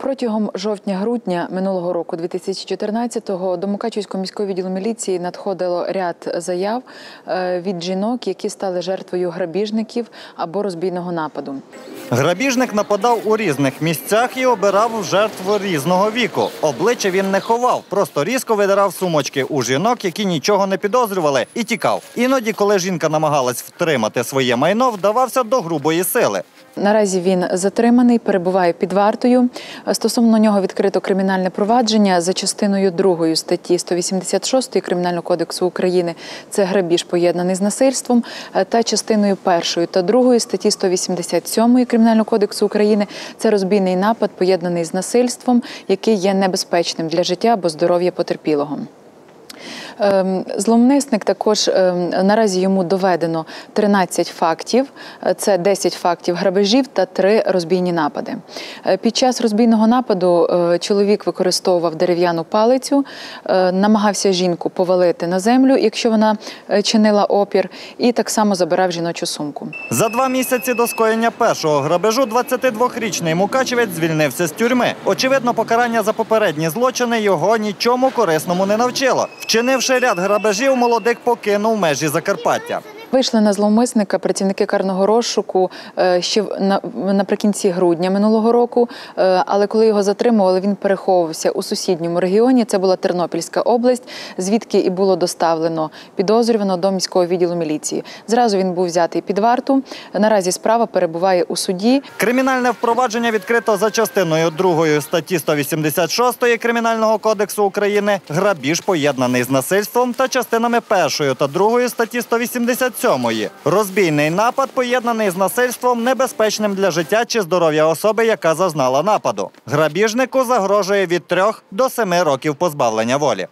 Протягом жовтня-грудня минулого року, 2014-го, до Мукачівського міського відділу міліції надходило ряд заяв е, від жінок, які стали жертвою грабіжників або розбійного нападу. Грабіжник нападав у різних місцях і обирав жертв різного віку. Обличчя він не ховав, просто різко видирав сумочки у жінок, які нічого не підозрювали, і тікав. Іноді, коли жінка намагалась втримати своє майно, вдавався до грубої сили. Наразі він затриманий, перебуває під вартою. Стосовно нього відкрито кримінальне провадження за частиною 2 статті 186 Кримінального кодексу України. Це грабіж поєднаний з насильством, е, та частиною 1 та 2 статті 187 Кримінального кодексу України. Це розбійний напад, поєднаний з насильством, який є небезпечним для життя або здоров'я потерпілого. Ем, Зловмисник також ем, наразі йому доведено 13 фактів. Е, Це 10 фактів грабежів та 3 розбійні напади. Е, Під час розбійного нападу е, чоловік використовував дерев'яну палицю, намагався жінку повалити на землю, якщо вона чинила опір, і так само забирав жіночу сумку. За два місяці до скоєння першого грабежу 22-річний мукачевець звільнився з тюрми. Очевидно, покарання за попередні злочини його нічому корисному не навчило. Вчинивши ряд грабежів, молодик покинув межі Закарпаття. Вийшли на зловмисника працівники карного розшуку е, ще наприкінці грудня минулого року. Е, Але коли його затримували, він переховувався у сусідньому регіоні. Це була Тернопільська область, звідки і було доставлено підозрювано до міського відділу міліції. Зразу він був взятий під варту. Наразі справа перебуває у суді. Кримінальне впровадження відкрито за частиною 2 статті 186 Кримінального кодексу України грабіж поєднаний з насильством та частинами 1 та 2 статті 187 розбійний напад поєднаний з насильством небезпечним для життя чи здоров'я особи, яка зазнала нападу. Грабіжнику загрожує від 3 до 7 років позбавлення волі.